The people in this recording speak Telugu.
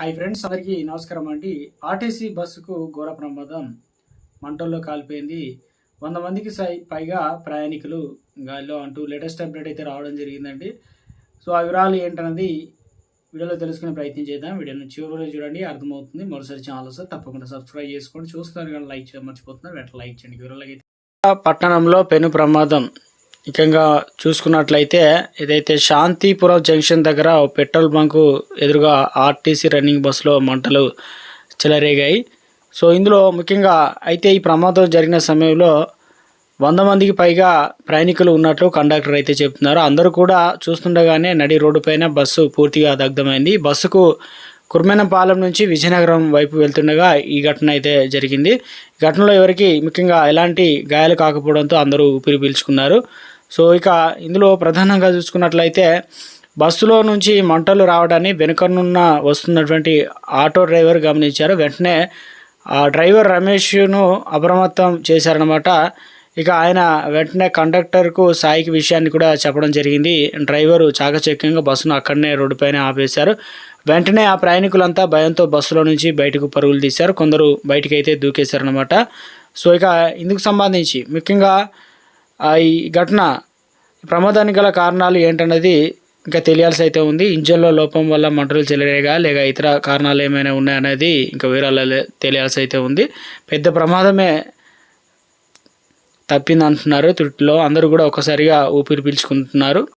హాయ్ ఫ్రెండ్స్ అందరికీ నమస్కారం అండి. ఆర్టీసీ బస్సుకు ఘోర ప్రమాదం. మంటల్లో కాలిపోయింది. వంద మందికి సై పైగా ప్రయాణికులు గాలిలో అంటూ లేటెస్ట్ అప్డేట్ అయితే రావడం జరిగిందండి. సో ఆ వివరాలు ఏంటన్నది వీడియోలో తెలుసుకునే ప్రయత్నం చేద్దాం. వీడియోని చివరిలో చూడండి అర్థమవుతుంది. మరోసారి ఛానల్ తప్పకుండా సబ్స్క్రైబ్ చేసుకోండి చూస్తున్నారు కానీ లైక్ చేయడం మర్చిపోతున్నారు. వెంటనే లైక్ చేయండి. వివరాలకి పట్టణంలో పెను ప్రమాదం. ముఖ్యంగా చూసుకున్నట్లయితే ఇదైతే శాంతిపురం జంక్షన్ దగ్గర పెట్రోల్ బంకు ఎదురుగా ఆర్టీసీ రన్నింగ్ బస్సులో మంటలు చెలరేగాయి. సో ఇందులో ముఖ్యంగా అయితే ఈ ప్రమాదం జరిగిన సమయంలో వంద మందికి పైగా ప్రయాణికులు ఉన్నట్లు కండక్టర్ అయితే చెప్తున్నారు. అందరూ కూడా చూస్తుండగానే నడి రోడ్డు పైన బస్సు పూర్తిగా దగ్ధమైంది. బస్సుకు కుర్మేనపాలెం నుంచి విజయనగరం వైపు వెళ్తుండగా ఈ ఘటన అయితే జరిగింది. ఈ ఘటనలో ఎవరికి ముఖ్యంగా ఎలాంటి గాయాలు కాకపోవడంతో అందరూ ఊపిరి పీల్చుకున్నారు. సో ఇక ఇందులో ప్రధానంగా చూసుకున్నట్లయితే బస్సులో నుంచి మంటలు రావడాన్ని వెనుకనున్న వస్తున్నటువంటి ఆటో డ్రైవర్ గమనించారు. వెంటనే ఆ డ్రైవర్ రమేష్ను అప్రమత్తం చేశారనమాట ఇక ఆయన వెంటనే కండక్టర్కు సాయికి విషయాన్ని కూడా చెప్పడం జరిగింది. డ్రైవరు చాకచక్యంగా బస్సును అక్కడనే రోడ్డుపైన ఆపేశారు. వెంటనే ఆ ప్రయాణికులంతా భయంతో బస్సులో నుంచి బయటకు పరుగులు తీశారు. కొందరు బయటికి అయితే దూకేశారనమాట సో ఇక ఇందుకు సంబంధించి ముఖ్యంగా ఈ ఘటన ప్రమాదానికి గల కారణాలు ఏంటన్నది ఇంకా తెలియాల్సి అయితే ఉంది. ఇంజన్లో లోపం వల్ల మంటలు చెలరేగా లేక ఇతర కారణాలు ఏమైనా ఉన్నాయనేది ఇంకా వివరాలు తెలియాల్సి అయితే ఉంది. పెద్ద ప్రమాదమే తప్పింది అంటున్నారు తుట్టిలో అందరూ కూడా ఒకసారిగా ఊపిరి పీల్చుకుంటున్నారు.